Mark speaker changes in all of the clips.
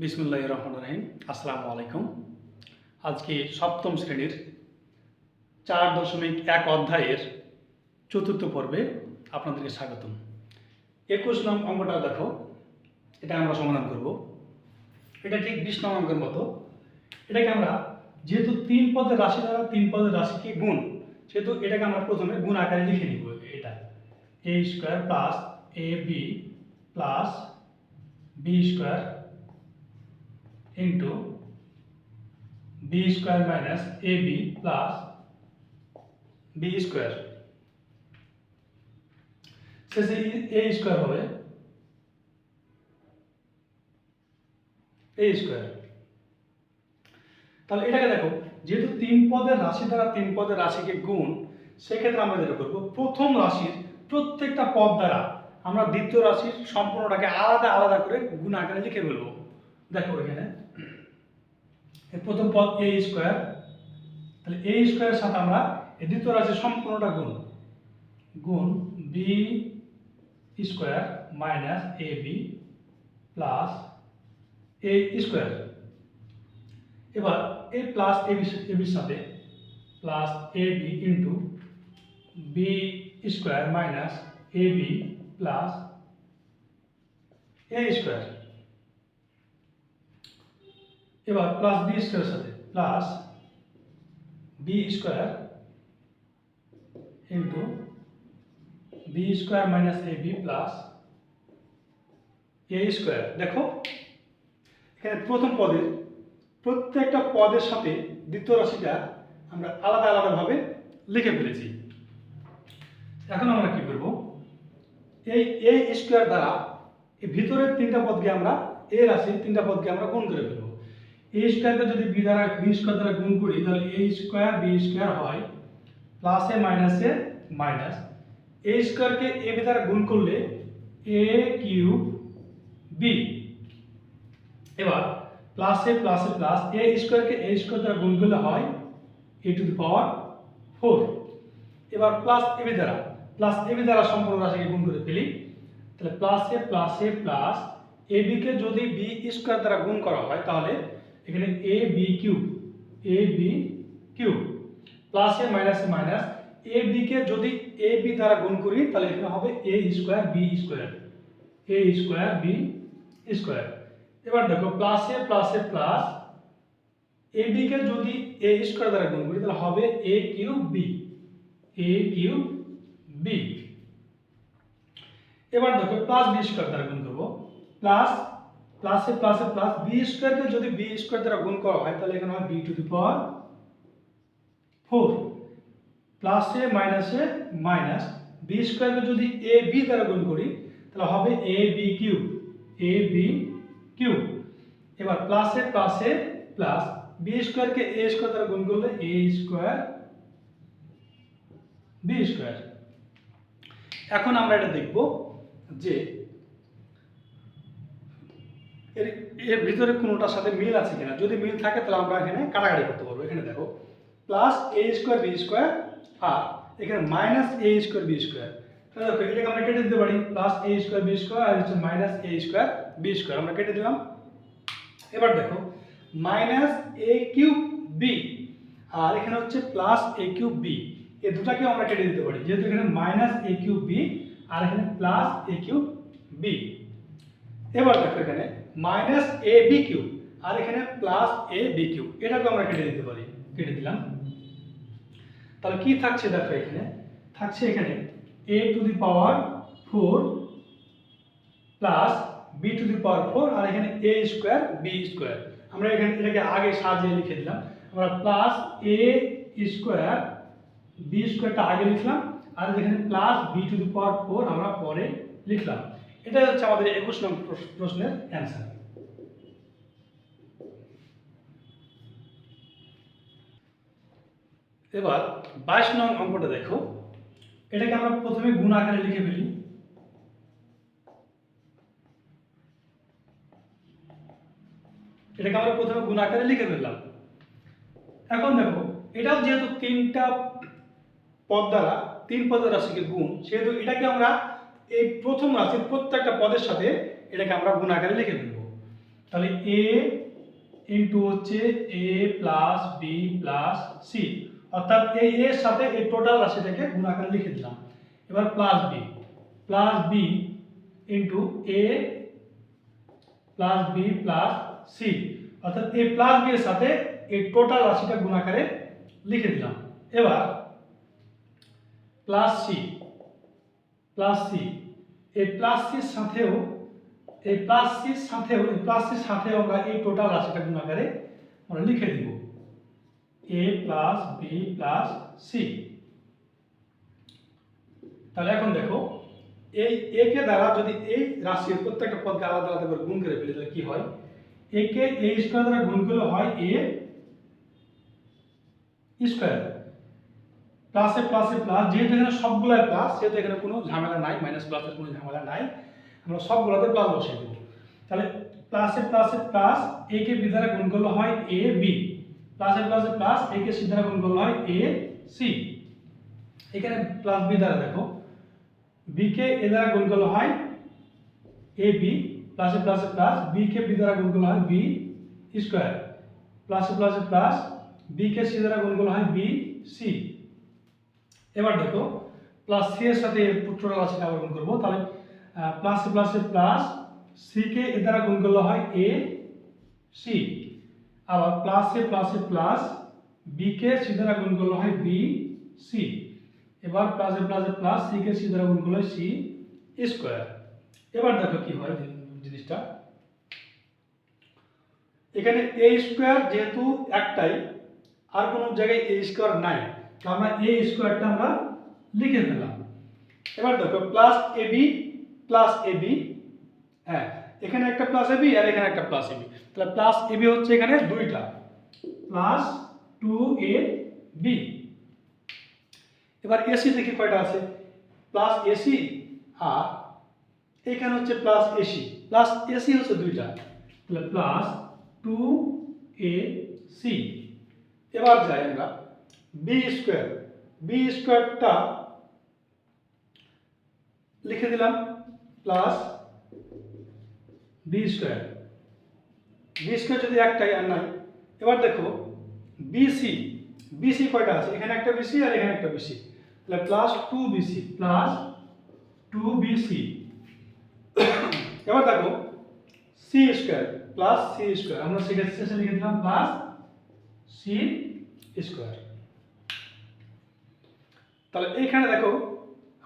Speaker 1: বিসমুল্লাহ রহমান রহিম। আসসালামু আলাইকুম। আজকে সপ্তম শ্রেণির চার দশমিক এক অধ্যায়ের চতুর্থ পর্বে আপনাদেরকে স্বাগতম। একুশ নং অঙ্কটা দেখো, এটা আমরা সমাধান করব। এটা ঠিক বিশ নং অঙ্কের মতো। এটাকে আমরা যেহেতু তিন পদের রাশি দ্বারা তিন পদের রাশিকে গুণ, সেহেতু এটাকে আমরা প্রথমে গুণ আকারে লিখে নিব এটা। A square plus A B plus B square into b square minus ab plus b square. শেষে a স্কোয়ার হবে a স্কোয়ার তাহলে এটাকে দেখো, যেহেতু তিন পদের রাশি দ্বারা তিন পদের রাশিকে গুণ, সেক্ষেত্রে আমরা যেটা করব, প্রথম রাশির প্রত্যেকটা পদ দ্বারা আমরা দ্বিতীয় রাশির সম্পূর্ণটাকে আলাদা আলাদা করে গুণ আকারে লিখে ফেলব। দেখো এখানে। প্রথম পদ এ স্কোয়ার তাহলে এ স্কোয়ারের সাথে আমরা দ্বিতীয় রাশির সম্পূর্ণটা গুণ। গুণ B square minus A B plus A square এবার A plus A B A বির সাথে plus A B into B square minus A B plus A square এবার প্লাস বি স্কোয়ারের সাথে plus B square into B square minus A B plus A square দেখো, এখানে প্রথম পদের প্রত্যেকটা পদের সাথে দ্বিতীয় রাশিটা আমরা আলাদা আলাদাভাবে লিখে ফেলেছি। এখন আমরা কি করব? এই এ স্কোয়ার দ্বারা এই ভিতরের তিনটা পদকে আমরা এ রাশির তিনটা পদকে আমরা গুণ করে ফেলব। এ স্কোয়ারকে যদি বি দ্বারা বি স্কোয়ার দ্বারা গুণ করি, তাহলে এ স্কোয়ার বি স্কোয়ার হয় প্লাসে মাইনাসে মাইনাস এ স্কোয়ারকে এ বি দ্বারা গুণ করলে এ কিউব বি এবার প্লাসে প্লাসে প্লাস এ স্কোয়ারকে এ স্কোয়ার দ্বারা গুণ করলে হয় A to the power four এবার প্লাস এ বি দ্বারা প্লাস এ বি দ্বারা সম্পূর্ণ রাশিকে গুণ করে ফেলি, তাহলে প্লাসে প্লাসে প্লাস এ বিকে যদি বি স্কোয়ার দ্বারা গুণ করা হয়, তাহলে এখানে A B cube A B cube প্লাসে মাইনাসে মাইনাস এ বিকে যদি এ বি দ্বারা গুণ করি, তাহলে এখানে হবে A square B square A square B square এবার দেখো প্লাসে প্লাসে প্লাস এ বিকে যদি এ স্কোয়ার দ্বারা গুণ করি, তাহলে হবে A cube B A cube B এবার দেখো প্লাস বি স্কোয়ার দ্বারা গুণ করব প্লাস প্লাসে প্লাসে প্লাস বি স্কোয়ারকে যদি বি স্কোয়ার দ্বারা গুণ করা হয়, তাহলে এখানে হয় B to the power four প্লাসে মাইনাসে মাইনাস বি স্কোয়ারকে যদি এ বি দ্বারা গুণ করি, তাহলে হবে A B cube A B cube এবার প্লাসে প্লাসে প্লাস বি স্কোয়ারকে এ স্কোয়ার দ্বারা গুণ করলে এ স্কোয়ার বি স্কোয়ার এখন আমরা এটা দেখব যে এর এর ভিতরে কোনোটার সাথে মিল আছে কিনা? যদি মিল থাকে তাহলে আমরা এখানে কাটাকাটি করতে পারব। এখানে দেখো plus A square B square আর এখানে minus A square B square তাহলে দেখো, এটাকে আমরা কেটে দিতে পারি। Plus A square B square আর হচ্ছে minus A square B square আমরা কেটে দিলাম। এবার দেখো মাইনাস এ কিউব বি আর এখানে হচ্ছে প্লাস এ কিউব বি এই দুটাকেও আমরা কেটে দিতে পারি। যেহেতু এখানে মাইনাস এ কিউব বি আর এখানে প্লাস এ কিউব বি এবার দেখো এখানে মাইনাস এ বি কিউব আর এখানে প্লাস এ বি কিউব এটাকে আমরা কেটে দিতে পারি। কেটে দিলাম। তাহলে কি থাকছে দেখো এখানে? থাকছে এখানে A to the power four plus B to the power four আর এখানে এ স্কোয়ার বি স্কোয়ার আমরা এখানে এটাকে আগে সাজিয়ে লিখে দিলাম। আমরা প্লাস এ স্কোয়ার বি স্কোয়ারটা আগে লিখলাম। আর এখানে plus B to the power four আমরা পরে লিখলাম। এটা হচ্ছে আমাদের একুশ নং প্রশ- প্রশ্নের অ্যান্সার এবার বাইশ নং অঙ্কটা দেখো। এটাকে আমরা প্রথমে গুণ আকারে লিখে ফেলি। এটাকে আমরা প্রথমে গুণ আকারে লিখে ফেললাম। এখন দেখো, এটাও যেহেতু তিনটা পদ দ্বারা, তিন পদের রাশিকে গুণ, সেহেতু এটাকে আমরা এই প্রথম রাশির প্রত্যেকটা পদের সাথে এটাকে আমরা গুণ আকারে লিখে ফেলব। তাহলে এ ইন্টু হচ্ছে A plus B plus C অর্থাৎ এই এর সাথে এই টোটাল রাশিটাকে গুণাকারে লিখে দিলাম। এবার plus B plus B into A plus B plus C অর্থাৎ এ প্লাস বি এর সাথে এই টোটাল রাশিটা গুণাকারে লিখে দিলাম। এবার প্লাস সি প্লাস সি এই প্লাস সির সাথেও, এই প্লাস সির সাথেও, এই প্লাস সির সাথেও আমরা এই টোটাল রাশিটা গুণাকারে আমরা লিখে দিব। A plus B plus C তাহলে এখন দেখো, এই এ কে দ্বারা যদি এই রাশির প্রত্যেকটা পদকে আলাদা আলাদা করে গুণ করে ফেলি, তাহলে কি হয়? এ কে এ স্কোয়ার দ্বারা গুণ করলে হয় এ স্কোয়ার প্লাসে প্লাসে প্লাস যেহেতু এখানে সবগুলাই প্লাস সেহেতু এখানে কোনো ঝামেলা নাই মাইনাস প্লাসের কোনো ঝামেলা নাই আমরা সবগুলোতে প্লাস বসিয়ে দেবো তাহলে প্লাসে প্লাসে প্লাস এ কে বি দ্বারা গুণ করলে হয় এ বি প্লাসে প্লাসে প্লাস এ কে সি দ্বারা গুণ করলে হয় এ সি এখানে প্লাস বি দ্বারা দেখো বি কে এ দ্বারা গুণ করলে হয় এ বি প্লাসে প্লাসে প্লাস বি কে বি দ্বারা গুণ করলে হয় বি স্কোয়ার প্লাসে প্লাসে প্লাস বি কে সি দ্বারা গুণ করলে হয় বি সি এবার দেখো প্লাস সি এর সাথে টোটাল রাশিটা আবার গুণ করব। তাহলে প্লাসে প্লাসে প্লাস সি কে এ দ্বারা গুণ করলে হয় এ সি আবার প্লাসে প্লাসে প্লাস বি কে সি দ্বারা গুণ করলে হয় বি সি এবার প্লাসে প্লাসে প্লাস সি কে সি দ্বারা গুণ করলে হয় সি স্কোয়ার এবার দেখো কি হয় জিনিসটা। এখানে এ স্কোয়ার যেহেতু একটাই, আর কোনো জায়গায় এ স্কোয়ার নাই। তো আমরা এ স্কোয়ারটা আমরা লিখে ফেললাম এবার দেখো plus A B plus A B হ্যাঁ এখানে একটা প্লাস এ বি আর এখানে একটা প্লাস এ বি তাহলে প্লাস এ বি হচ্ছে এখানে দুইটা প্লাস টু এ বি এবার এসি দেখি কয়টা আছে প্লাস এসি আর এখানে হচ্ছে প্লাস এসি প্লাস এসি হচ্ছে দুইটা তাহলে প্লাস টু এ সি এবার যাই আমরা বি স্কোয়ার বি স্কোয়ারটা লিখে দিলাম plus B square B square যদি একটাই আর নাই, এবার দেখো বিসি বিসি কয়টা আছে? এখানে একটা বিসি আর এখানে একটা বিসি তাহলে plus two BC plus two BC এবার দেখো C square plus C square আমরা সেক্ষেত্রে লিখে দিলাম প্লাস সি স্কোয়ার তাহলে এখানে দেখো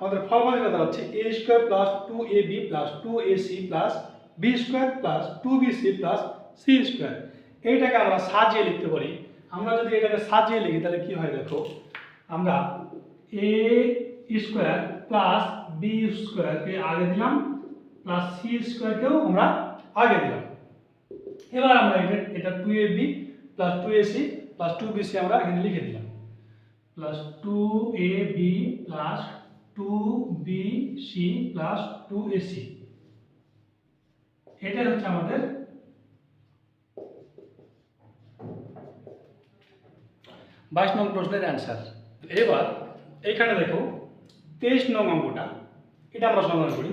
Speaker 1: আমাদের ফর্মুলা যেটা দাঁড়াচ্ছে A square plus two A B plus two A C plus B square plus two B C plus C square এইটাকে আমরা সাজিয়ে লিখতে পারি। আমরা যদি এটাকে সাজিয়ে লিখি, তাহলে কি হয় দেখো? আমরা এ স্কোয়ার প্লাস বি স্কোয়ারকে আগে দিলাম প্লাস সি স্কোয়ারকেও আমরা আগে দিলাম। এবার আমরা এটা এটা two A B plus two A C plus two B C আমরা এখানে লিখে দিলাম। Plus two A B plus two B C plus two A C এটাই হচ্ছে আমাদের বাইশ নং প্রশ্নের অ্যান্সার এবার এইখানে দেখো তেইশ নং অঙ্কটা, এটা আমরা সমাধান করি।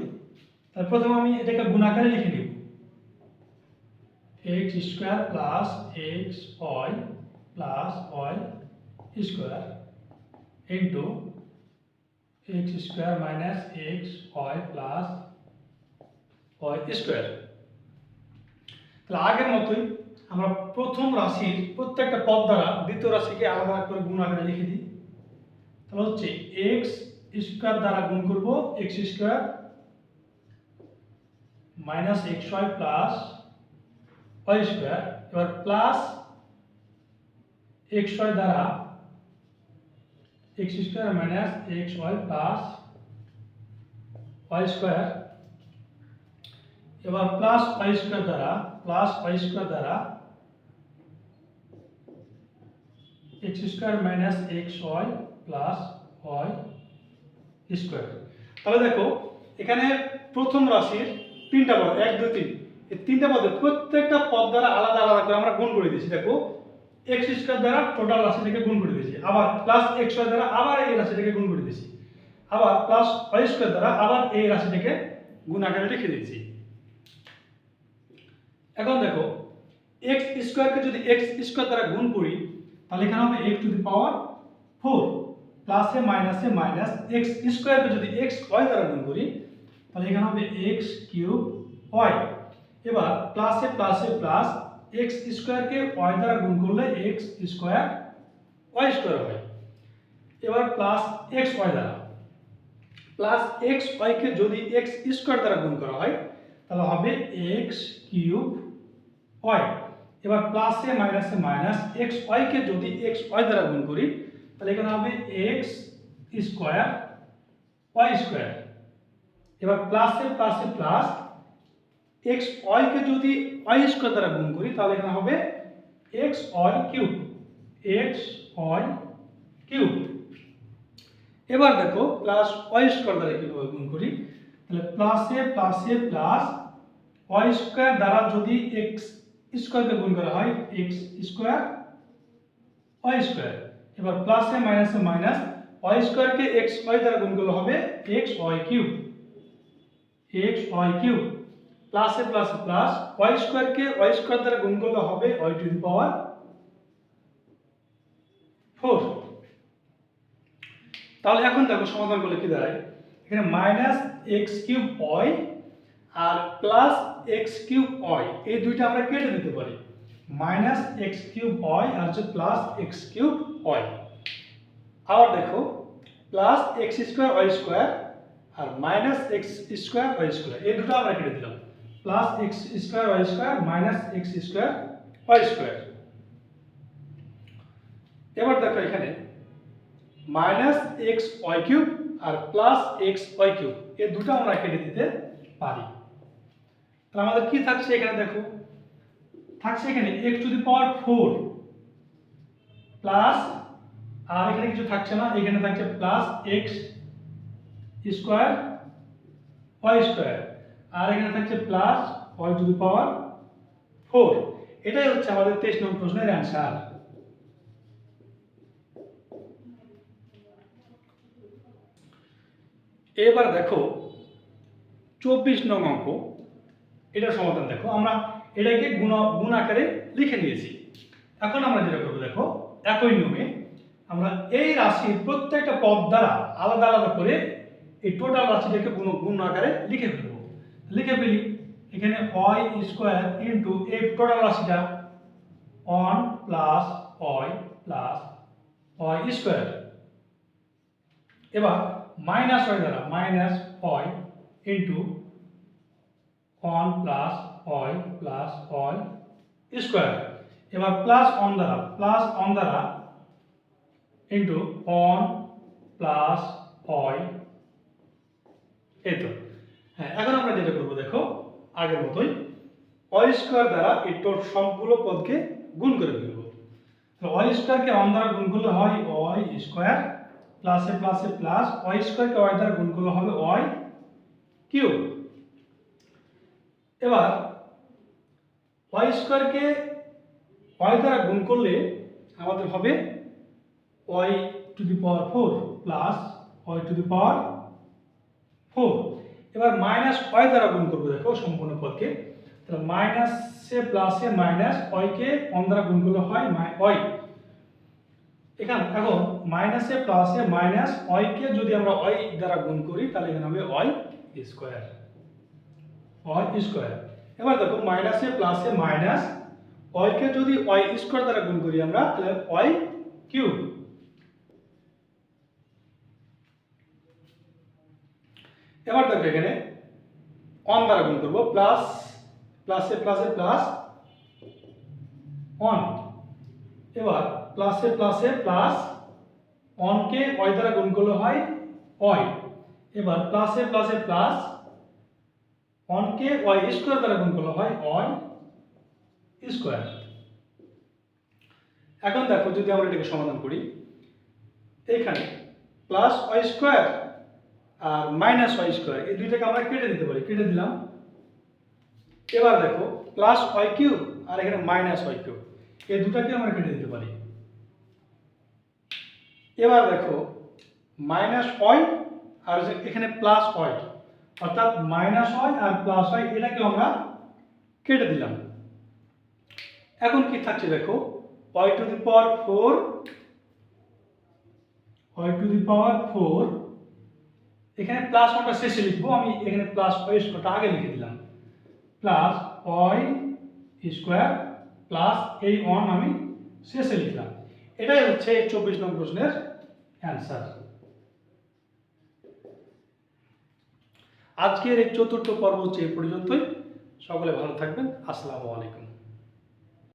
Speaker 1: তাহলে প্রথমে আমি এটাকে গুণাকারে লিখে নিব। X square plus X Y plus Y square X square minus X Y plus Y square তাহলে আগের মতোই আমরা প্রথম রাশির প্রত্যেকটা পদ দ্বারা দ্বিতীয় রাশিকে আলাদা আলাদা করে গুণ আকারে লিখে দিই। তাহলে হচ্ছে এক্স স্কোয়ার দ্বারা গুণ করব x square minus x y plus y square এবার প্লাস এক্স ওয়াই দ্বারা square minus x y plus y square এবার প্লাস ওয়াই স্কোয়ার দ্বারা প্লাস ওয়াই স্কোয়ার দ্বারা x square minus x y plus y square তাহলে দেখো, এখানে প্রথম রাশির তিনটা পদ, এক, দুই, তিন। এই তিনটা পদে প্রত্যেকটা পদ দ্বারা আলাদা আলাদা করে আমরা গুণ করে দিয়েছি। দেখো এক্স স্কোয়ার দ্বারা টোটাল রাশিটাকে গুণ করে দিয়েছি। আবার প্লাস এক্স ওয়াই দ্বারা আবার এই রাশিটাকে গুণ করে দিয়েছি। আবার প্লাস ওয়াই স্কোয়ার দ্বারা আবার এই রাশিটাকে গুণ আকারে লিখে দিয়েছি। এখন দেখো এক্স স্কোয়ারকে যদি এক্স স্কোয়ার দ্বারা গুণ করি, তাহলে এখানে হবে x to the power four প্লাসে মাইনাসে মাইনাস এক্স স্কোয়ারকে যদি এক্স ওয়াই দ্বারা গুণ করি, তাহলে এখানে হবে এক্স কিউব ওয়াই এবার প্লাসে প্লাসে প্লাস এক্স স্কোয়ারকে ওয়াই দ্বারা গুণ করলে এক্স স্কোয়ার ওয়াই স্কোয়ার হয় এবার প্লাস এক্স ওয়াই দ্বারা। প্লাস এক্স ওয়াইকে যদি এক্স স্কোয়ার দ্বারা গুণ করা হয়, তাহলে হবে এক্স কিউব ওয়াই এবার প্লাসে মাইনাসে মাইনাস এক্স ওয়াইকে যদি এক্স ওয়াই দ্বারা গুণ করি, তাহলে এখানে হবে এক্স স্কোয়ার ওয়াই স্কোয়ার এবার প্লাসে প্লাসে প্লাস এক্স ওয়াইকে যদি ওয়াই স্কোয়ার দ্বারা গুণ করি, তাহলে এখানে হবে x y cube x y cube এবার দেখো প্লাস ওয়াই স্কোয়ার দ্বারা কীভাবে গুণ করি? তাহলে প্লাসে প্লাসে প্লাস ওয়াই স্কোয়ার দ্বারা যদি এক্স স্কোয়ারকে গুণ করা হয় এক্স স্কোয়ার ওয়াই স্কোয়ার এবার প্লাসে মাইনাসে মাইনাস ওয়াই স্কোয়ারকে এক্স ওয়াই দ্বারা গুণ করলে হবে x y cube x y cube প্লাসে প্লাসে প্লাস ওয়াই স্কোয়ারকে ওয়াই স্কোয়ার দ্বারা গুণ করলে হবে y to the power four তাহলে এখন দেখো সমাধান করলে কি দাঁড়ায়? এখানে মাইনাস এক্স কিউব ওয়াই আর প্লাস এক্স কিউব ওয়াই এই দুইটা আমরা কেটে দিতে পারি। মাইনাস এক্স কিউব ওয়াই আর হচ্ছে প্লাস এক্স কিউব ওয়াই আবার দেখো plus x square y square আর minus x square y square এই দুটো আমরা কেটে দিলাম। Plus x square y square minus x square y square এবার দেখো এখানে মাইনাস এক্স ওয়াই কিউব আর প্লাস এক্স ওয়াই কিউব এই দুটো আমরা কেটে দিতে পারি। তাহলে আমাদের কি থাকছে এখানে দেখো? থাকছে এখানে x to the power four plus আর এখানে কিছু থাকছে না, এখানে থাকছে plus x square y square আর এখানে থাকছে plus y to the power four এটাই হচ্ছে আমাদের তেইশ নম্বর প্রশ্নের অ্যান্সার এবার দেখো চব্বিশ নং অঙ্ক এটার সমাধান দেখো। আমরা এটাকে গুণ গুণ আকারে লিখে নিয়েছি। এখন আমরা যেটা করব দেখো, একই নিয়মে আমরা এই রাশির প্রত্যেকটা পদ দ্বারা আলাদা আলাদা করে এই টোটাল রাশিটাকে গুণ গুণ আকারে লিখে ফেলব। লিখে ফেলি। এখানে ওয়াই স্কোয়ার ইন্টু এই টোটাল রাশিটা one plus y plus y square এবার মাইনাস ওয়াই দ্বারা minus y into one plus y plus y square এবার প্লাস অন দ্বারা প্লাস অন দ্বারা ইন্টু ওয়ান প্লাস ওয়াই এই তো। হ্যাঁ এখন আমরা যেটা করব দেখো, আগের মতোই ওয়াই স্কোয়ার দ্বারা এই টোট সবগুলো পদকে গুণ করে ফেলব। ওয়াই স্কোয়ারকে অন দ্বারা গুণ করলে হয় ওয়াই স্কোয়ার প্লাসে প্লাসে প্লাস ওয়াই স্কোয়ারকে ওয়াই দ্বারা গুণ করলে হবে ওয়াই কিউ এবার ওয়াই স্কোয়ারকে ওয়াই দ্বারা গুণ করলে আমাদের হবে y to the power four plus y to the power four এবার মাইনাস ওয়াই দ্বারা গুণ করব, দেখো সম্পূর্ণ পদকে। তাহলে মাইনাসে প্লাসে মাইনাস ওয়াইকে অন দ্বারা গুণ করলে হয়? ওয়াই এখানে, এখন মাইনাসে প্লাসে মাইনাস ওয়াইকে যদি আমরা ওয়াই দ্বারা গুণ করি, তাহলে এখানে হবে ওয়াই স্কোয়ার ওয়াই স্কোয়ার এবার দেখো মাইনাসে প্লাসে মাইনাস ওয়াইকে যদি ওয়াই স্কোয়ার দ্বারা গুণ করি আমরা, তাহলে ওয়াই কিউব এবার দেখো এখানে অন দ্বারা গুণ করব প্লাস প্লাসে প্লাসে প্লাস অন এবার প্লাসে প্লাসে প্লাস অনকে ওয়াই দ্বারা গুণ করলে হয় ওয়াই এবার প্লাসে প্লাসে প্লাস অনকে ওয়াই স্কোয়ার দ্বারা গুণ করলে হয় ওয়াই স্কোয়ার এখন দেখো যদি আমরা এটাকে সমাধান করি এইখানে প্লাস ওয়াই স্কোয়ার আর মাইনাস ওয়াই স্কোয়ার এই দুইটাকে আমরা কেটে দিতে পারি। কেটে দিলাম। এবার দেখো প্লাস ওয়াই কিউব আর এখানে মাইনাস ওয়াই কিউব এই দুটাকে আমরা কেটে দিতে পারি। এবার দেখো মাইনাস ওয়াই আর এখানে প্লাস ওয়াই অর্থাৎ মাইনাস ওয়াই আর প্লাস ওয়াই এটাকে আমরা কেটে দিলাম। এখন কি থাকছে দেখো y to the power four y to the power four এখানে প্লাস ওয়ানটা শেষে লিখব, আমি এখানে প্লাস ওয়াই স্কোয়ারটা আগে লিখে দিলাম। প্লাস ওয়াই স্কোয়ার প্লাস এই ওয়ান আমি শেষে লিখলাম। এটাই হচ্ছে চব্বিশ নম্বর প্রশ্নের অ্যান্সার আজকের এই চতুর্থ পর্ব হচ্ছে এ পর্যন্তই। সকলে ভালো থাকবেন। আসসালামু আলাইকুম।